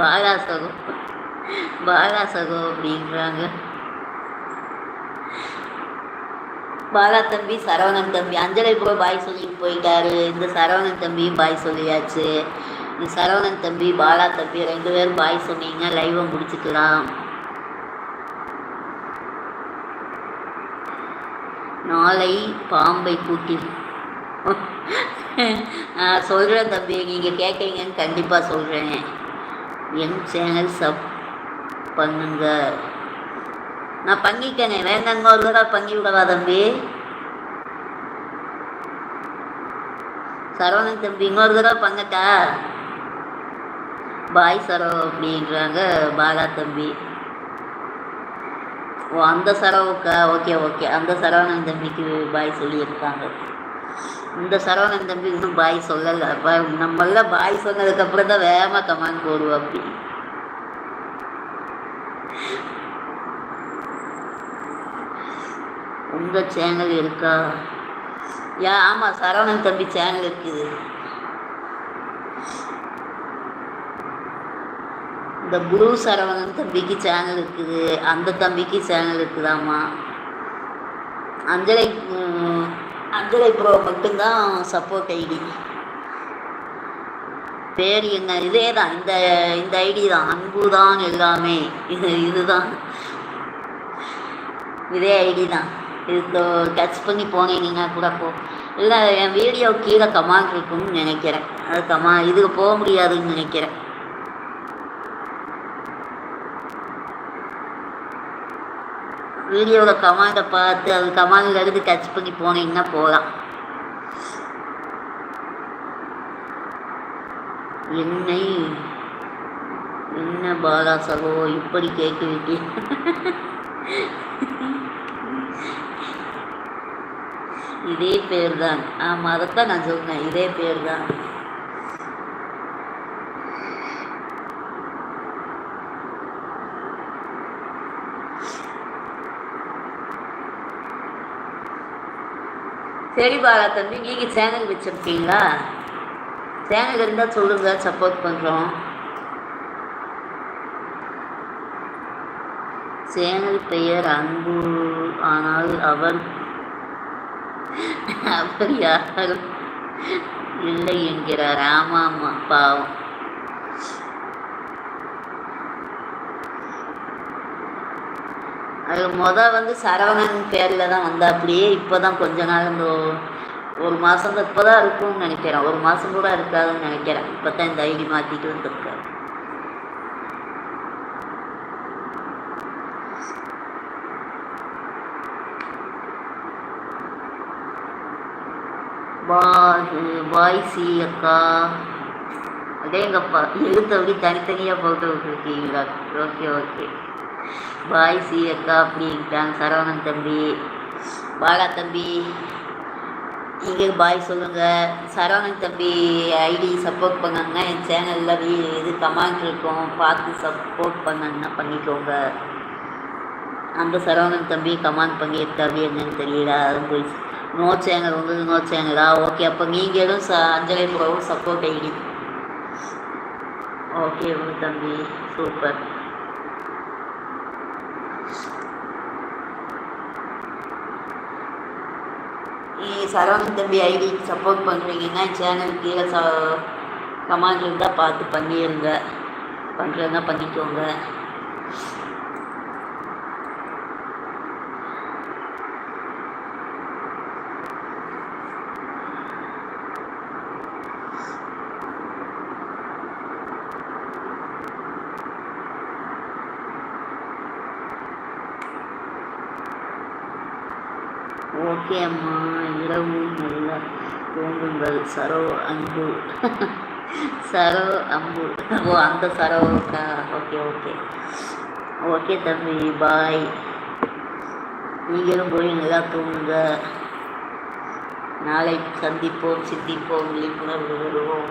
பாலா சகோ பாலா சகோ அப்படின்றாங்க பாலா தம்பி சரவணன் தம்பி. அஞ்சலை போய் பாய் சொல்லிட்டு போயிட்டாரு. இந்த சரவணன் தம்பியும் பாய் சொல்லியாச்சு. இந்த சரவணன் தம்பி பாலா தம்பி ரெண்டு பேரும் பாய் சொன்னீங்க லைவை முடிச்சுக்கலாம். நாளை பாம்பை கூட்டி சொல்கிறேன் தம்பி நீங்கள் கேட்குறீங்கன்னு கண்டிப்பாக சொல்கிறேன் என் சேனல் சப் பண்ணுங்க. நான் பங்கிக்கங்க வேண்டாங்க ஒரு தடவை பண்ணி விடவா தம்பி? சரவணன் தம்பி இன்னொரு தடவை பங்கட்டா? பாய் சரவ் அப்படின்றாங்க பாலா தம்பி. ஓ அந்த சரவுக்கா? Okay okay. அந்த சரவணன் தம்பிக்கு பாய் சொல்லியிருக்காங்க. இந்த சரவணன் தம்பி இன்னும் பாய் சொல்லலை. அப்போ நம்மளாம் பாய் சொன்னதுக்கப்புறம் தான் வேகமாக கமாண்ட் போடுவோம் அப்படி. உங்கள் சேனல் இருக்கா? யா ஆமாம் சரவணன் தம்பி சேனல் இருக்குது. இந்த குரு சரவணன் தம்பிக்கு சேனல் இருக்குது. அந்த தம்பிக்கு சேனல் இருக்குதாம்மா? அஞ்சலை அஞ்சலை ப்ரோ மட்டும்தான் சப்போர்ட் ஐடி பேர் என்ன இதே தான் இந்த இந்த ஐடி தான். அன்பு தான் எல்லாமே. இது இதுதான். இதே ஐடி தான். இது டச் பண்ணி போனீங்கன்னா கூட போ. இல்லை என் வீடியோ கீழே கமாண்ட் இருக்கும்னு நினைக்கிறேன். அது கமா இதுக்கு போக முடியாதுன்னு நினைக்கிறேன். வீடியோவில் கமாண்டை பார்த்து அது கமாண்டில் இருந்து டச் பண்ணி போனீங்கன்னா போகலாம் என்னை? என்ன பாலா சகோ இப்படி கேட்குவீங்க இதே பேர் தான் ஆமாம் அதைத்தான் நான் சொன்னேன் இதே பேர் தான் சரி பாலா தம்பி நீங்கள் சேனல் வச்சுருக்கீங்களா? சேனல் இருந்தால் சொல்லுங்கள் சப்போர்ட் பண்ணுறோம் சேனல் பெயர் அன்பு. ஆனால் அவர் அவர் யாரும் இல்லை என்கிறார். ஆமாம் பாவம். அது மொதல் வந்து சரவணன் பேரில் தான் வந்தா அப்படியே இப்போ தான் கொஞ்ச நாள் இந்த ஒரு மாதம் இப்போ தான் இருக்கும்னு நினைக்கிறேன். ஒரு மாதம் கூட இருக்காதுன்னு நினைக்கிறேன். இப்போ தான் இந்த ஐடி மாற்றிட்டு வந்திருக்கேன் பாய் பாய் சி அக்கா அதேங்கப்பா எழுத்து அப்படி தனித்தனியாக போட்டு விட்டுருக்கீங்களா ஓகே ஓகே. பாய் சி அக்கா அப்படின்ட்டாங்க சரவணன் தம்பி பாலா தம்பி. இங்கே பாய் சொல்லுங்கள் சரவணன் தம்பி ஐடி சப்போர்ட் பண்ணாங்கன்னா என் சேனலில் வீ இது கமெண்ட் இருக்கும். பார்த்து சப்போர்ட் பண்ணாங்கன்னா பண்ணிக்கோங்க. அந்த சரவணன் தம்பி கமெண்ட் பண்ணியிருக்காரு. என்னன்னு தெரியல. அது போய் நோ சேனல் வந்து நோ சேனலா ஓகே அப்போ நீங்களும் ச அஞ்சலி புறவும் சப்போர்ட் ஐடி ஓகே உங்கள் தம்பி. சூப்பர் நீ சரவணன் தம்பி ஐடிக்கு சப்போர்ட் பண்ணுறீங்கன்னா சேனல் கீழே ச கமெண்ட் இருந்தால் பார்த்து பண்ணிடுங்க பண்ணுறதுனா பண்ணிக்கோங்க. ஓகே அம்மா இரவு நல்லா தூங்குங்கள். சரோ அன்பு. சரோ அம்பு. ஓ அந்த சரோக்கா ஓகே ஓகே. ஓகே தம்பி பாய். நீங்களும் போய் நல்லா தூங்குங்க. நாளை சந்திப்போம் சிந்திப்போம் விழிப்புணர்வு வருவோம்.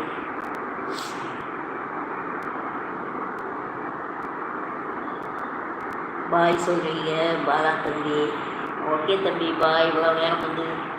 பாய் சொல்கிறீங்க பாலா தம்பி. ஓகே தம்பி பாய் இவ்வளோ நேரம் வந்து